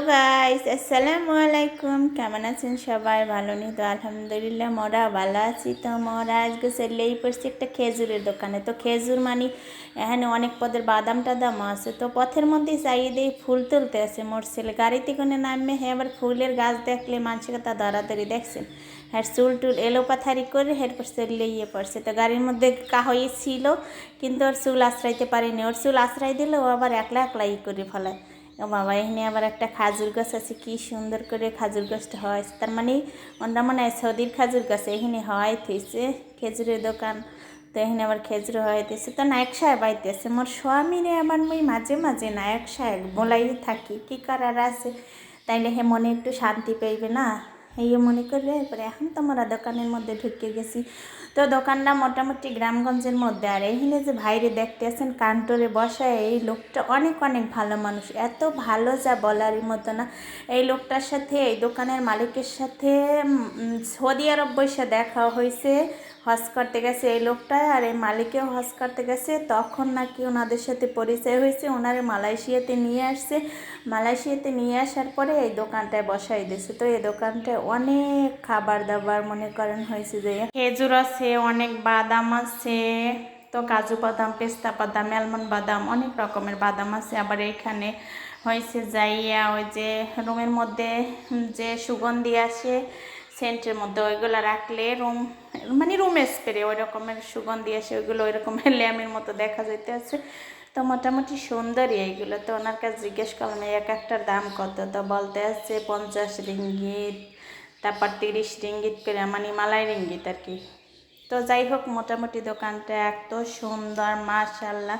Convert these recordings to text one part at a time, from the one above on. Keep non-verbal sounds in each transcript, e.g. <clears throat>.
Hello guys আসসালামু আলাইকুম কেমন আছেন সবাই? ভালো নেই তো? আলহামদুলিল্লাহ, মোরা ভালো আছি তো। মোরা আজকে সেলেই পড়ছি একটা খেজুরের দোকানে। তো খেজুর মানে এখানে অনেক পদের বাদাম টাদাম আছে। তো পথের মধ্যে দিয়ে ফুল তুলতে আছে মোর ছেলে। গাড়িতে কোনো নামে হ্যাঁ আবার ফুলের গাছ দেখলে মানুষকে তা ধরাধরি দেখছেন। হ্যাঁ চুল টুল এলো পাথারি করে হের পর সেলে ইয়ে পড়ছে। তো গাড়ির মধ্যে কাহই ছিল, কিন্তু ওর চুল আশ্রাইতে পারিনি। ওর চুল আশ্রয় দিলে ও আবার একলা একলা ই করে ফেলায়। ও বাবা, এখানে আবার একটা খাজুর গাছ আছে, কি সুন্দর করে খাজুর গাছটা হয় তার মানে ওনরা মনে হয় সৌদির খাজুর গাছ, এখানে হয় থইছে খেজুরের দোকান। তো এখানে আবার খেজুর হইতেছে তো নায়ক সাহেব আইতেছে, মোর স্বামীরে আবার মই মাঝে মাঝে নায়ক সাহেব বলাই থাকি, কি করার আছে? তাইলে হে মনে একটু শান্তি পাইবে না? এই মনে করে এরপরে এখন তো আমরা দোকানের মধ্যে ঢুকে গেছি তো দোকানটা মোটামুটি গ্রামগঞ্জের মধ্যে আর এখানে যে ভাইরে দেখতে আছেন কান্টরে বসায় এই লোকটা অনেক অনেক ভালো মানুষ এত ভালো যা বলারই মতো না এই লোকটার সাথে এই দোকানের মালিকের সাথে সৌদি আরব বৈশা দেখা হয়েছে হজ করতে গেছে এই লোকটা আর এই মালিকেও হজ করতে গেছে। তখন নাকি ওনাদের সাথে পরিচয় হয়েছে। ওনারে মালয়েশিয়াতে নিয়ে আসছে। মালয়েশিয়াতে নিয়ে আসার পরে এই দোকানটায় বসাই দিয়েছে। তো এই দোকানটায় অনেক খাবার দাবার মনে করেন হয়েছে যে, খেজুর আছে, অনেক বাদাম আছে। তো কাজু বাদাম, পেস্তা বাদাম, অ্যালমন্ড বাদাম, অনেক রকমের বাদাম আছে। আবার এখানে হয়েছে যাইয়া ওই যে রুমের মধ্যে যে সুগন্ধি আসে সেন্টের মধ্যে ওইগুলো রাখলে রুম মানে রুম স্প্রে, ওই রকমের সুগন্ধি আসে ওইগুলো ওই রকমের ল্যামের মতো দেখা যাইতে আছে তো মোটামুটি সুন্দরই এইগুলো। তো ওনার কাছে জিজ্ঞেস করলাম এক একটার দাম কত? তো বলতে আছে পঞ্চাশ রিঙ্গিত, তারপর তিরিশ রিঙ্গিত করে মানে মালাই রিঙ্গিত আর কি। তো যাই হোক, মোটামুটি দোকানটা এত সুন্দর মাশাল্লাহ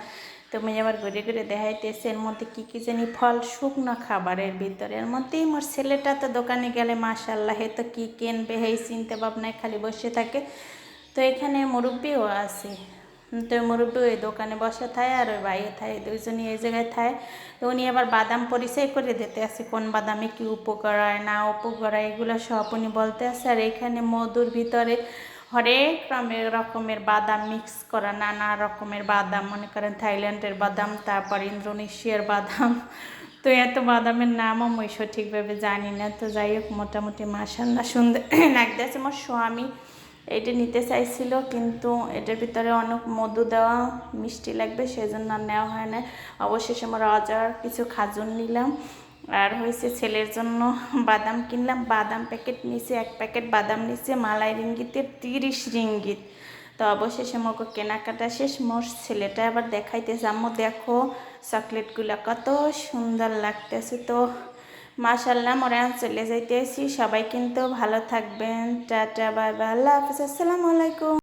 তুমি আবার ঘুরে ঘুরে দেখাইতেছে, এর মধ্যে কী কী জানি ফল, শুকনো খাবারের ভিতরে। এর মধ্যেই মোর ছেলেটা তো দোকানে গেলে মাশাল্লাহ হে তো কী কিনবে হেই চিনতে ভাবনায় খালি বসে থাকে। তো এখানে মুরব্বিও আছে। তো মুরব্বী ওই দোকানে বসে থাকে আর ওই বাইরে থাকে, দুইজনই এই জায়গায় থাকে। তো উনি আবার বাদাম পরিচয় করে দিতে আছে, কোন বাদামে কি উপকার হয়, না উপকার হয়, এগুলো সব উনি বলতে আছে। আর এখানে মধুর ভিতরে হরেক রকমের রকমের বাদাম মিক্স করা, নানা রকমের বাদাম, মনে করেন থাইল্যান্ডের বাদাম, তারপর ইন্দোনেশিয়ার বাদাম। তো এত বাদামের নামও মই সঠিকভাবে জানি না। তো যাই হোক, মোটামুটি মাসাল্লা সুন্দর। <clears throat> লাগতেছে আমার স্বামী এটা নিতে চাইছিল, কিন্তু এটার ভিতরে অনেক মধু দেওয়া, মিষ্টি লাগবে, সেজন্য নেওয়া হয় না। অবশেষে আমার অজার কিছু খাজুর নিলাম। আর হয়েছে ছেলের জন্য বাদাম কিনলাম, বাদাম প্যাকেট নিচে এক প্যাকেট বাদাম নিচে মালাই রিঙ্গিতে তিরিশ রিঙ্গিত। তো অবশেষে মোকে কেনাকাটা শেষ, মোর ছেলেটা আবার দেখাইতেছে, আম্মু দেখো চকলেটগুলো কত সুন্দর লাগতেছে তো। মাশাল্লাহ মোরা চলে যাইতেছি, সবাই কিন্তু ভালো থাকবেন, টাটা বাই, আল্লাহ হাফিজ, আসসালামু আলাইকুম।